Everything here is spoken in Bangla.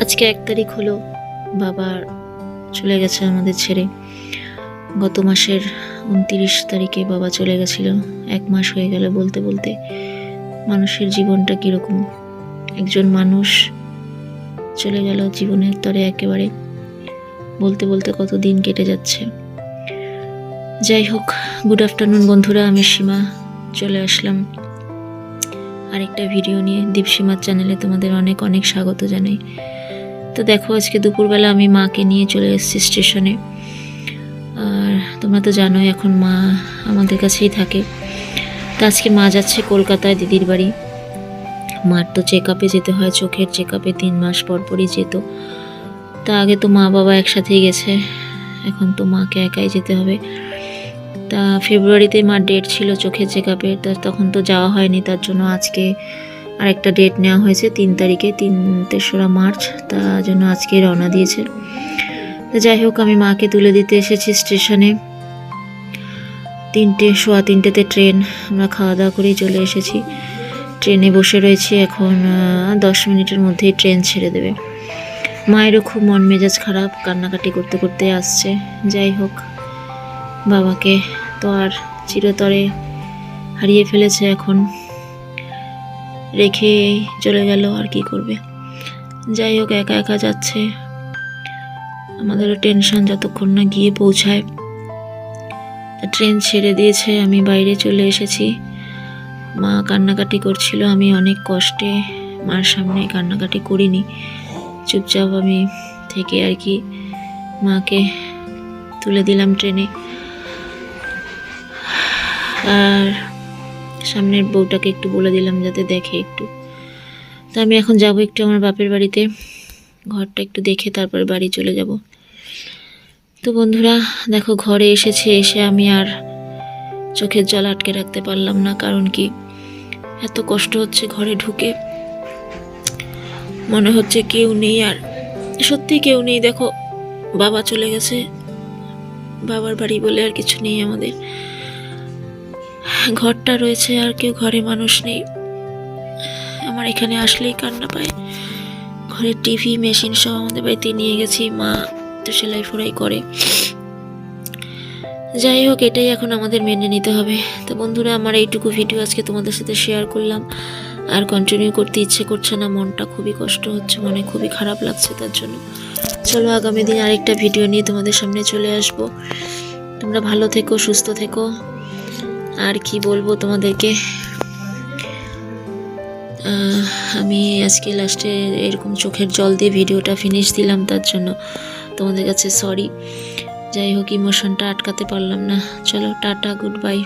আজকে এক তারিখ হলো বাবা চলে গেছে আমাদের ছেড়ে। গত মাসের উনতিরিশ তারিখে বাবা চলে গেছিল। এক মাস হয়ে গেল বলতে বলতে। মানুষের জীবনটা কীরকম? একজন মানুষ চলে গেল জীবনের তরে একেবারে। বলতে বলতে কত দিন কেটে যাচ্ছে। যাই হোক গুড আফটারনুন বন্ধুরা, আমি সীমা। চলে আসলাম আরেকটা ভিডিও নিয়ে দীপসীমার চ্যানেলে তোমাদের অনেক অনেক স্বাগত জানাই। তো দেখো, আজকে দুপুরবেলা আমি মাকে নিয়ে চলে এসেছি স্টেশনে আর তোমরা তো জানোই, এখন মা আমাদের কাছেই থাকে। তো আজকে মা যাচ্ছে কলকাতায় দিদির বাড়ি। মার তো চেক আপে যেতে হয়, চোখের চেক আপে তিন মাস পর পরই যেত। তা আগে তো মা বাবা একসাথেই গেছে, এখন তো মাকে একাই যেতে হবে। তা ফেব্রুয়ারিতে মার ডেট ছিল চোখের চেক আপের তা তখন তো যাওয়া হয়নি, তার জন্য আজকে আরেকটা ডেট নেওয়া হয়েছে তিন তারিখে, তিন তেসরা মার্চ তার জন্য আজকে রওনা দিয়েছে। যাই হোক, আমি মাকে তুলে দিতে এসেছি স্টেশনে তিনটে, সোয়া তিনটেতে ট্রেন আমরা খাওয়া দাওয়া করেই চলে এসেছি। ট্রেনে বসে রয়েছি, এখন দশ মিনিটের মধ্যেই ট্রেন ছেড়ে দেবে। মায়েরও খুব মন মেজাজ খারাপ, কান্নাকাটি করতে করতে আসছে। যাই হোক। বাবাকে তো আর চিরতরে হারিয়ে ফেলেছে এখন। রেখে চলে গেল, আর কি করবে? যাই হোক, একা একা যাচ্ছে। আমাদেরও টেনশন যতক্ষণ না গিয়ে পৌঁছায়। ট্রেন ছেড়ে দিয়েছে, আমি বাইরে চলে এসেছি। মা কান্নাকাটি করছিল, আমি অনেক কষ্টে মার সামনে কান্নাকাটি করিনি। চুপচাপ আমি থেকে আর কি মাকে তুলে দিলাম ট্রেনে আর সামনের বউটাকে একটু বলে দিলাম যাতে দেখে একটু। তো আমি এখন যাব একটু আমার বাপের বাড়িতে। ঘরটা একটু দেখে তারপর বাড়ি চলে যাব। তো বন্ধুরা, দেখো ঘরে এসেছে, এসে আমি আর চোখের জল আটকে রাখতে পারলাম না, কারণ কি এত কষ্ট হচ্ছে ঘরে ঢুকে। মনে হচ্ছে কেউ নেই আর সত্যি কেউ নেই। দেখো, বাবা চলে গেছে। বাবার বাড়ি বলে আর কিছু নেই আমাদের। ঘরটা রয়েছে আর কেউ ঘরে মানুষ নেই। আমার এখানে আসলেই কান্না পায়। ঘরে টিভি, মেশিন সব আমাদের বাড়িতে নিয়ে গেছি। মা তো সেলাই ফোড়াই করে। যাই হোক, এটাই এখন আমাদের মেনে নিতে হবে। তো বন্ধুরা, আমার এইটুকু ভিডিও আজকে তোমাদের সাথে শেয়ার করলাম। আর কন্টিনিউ করতে ইচ্ছে করছে না, মনটা খুবই কষ্ট হচ্ছে, মনে খুবই খারাপ লাগছে তার জন্য। চলো আগামী দিন আরেকটা ভিডিও নিয়ে তোমাদের সামনে চলে আসব। তোমরা ভালো থেকো, সুস্থ থেকো। আর কি বলব তোমাদেরকে? আমি আজকে লাস্টে এরকম চোখের জল দিয়ে ভিডিওটা ফিনিশ দিলাম, তার জন্য তোমাদের কাছে সরি যাই হোক ইমোশনটা আটকাতে পারলাম না। চলো, টাটা গুড বাই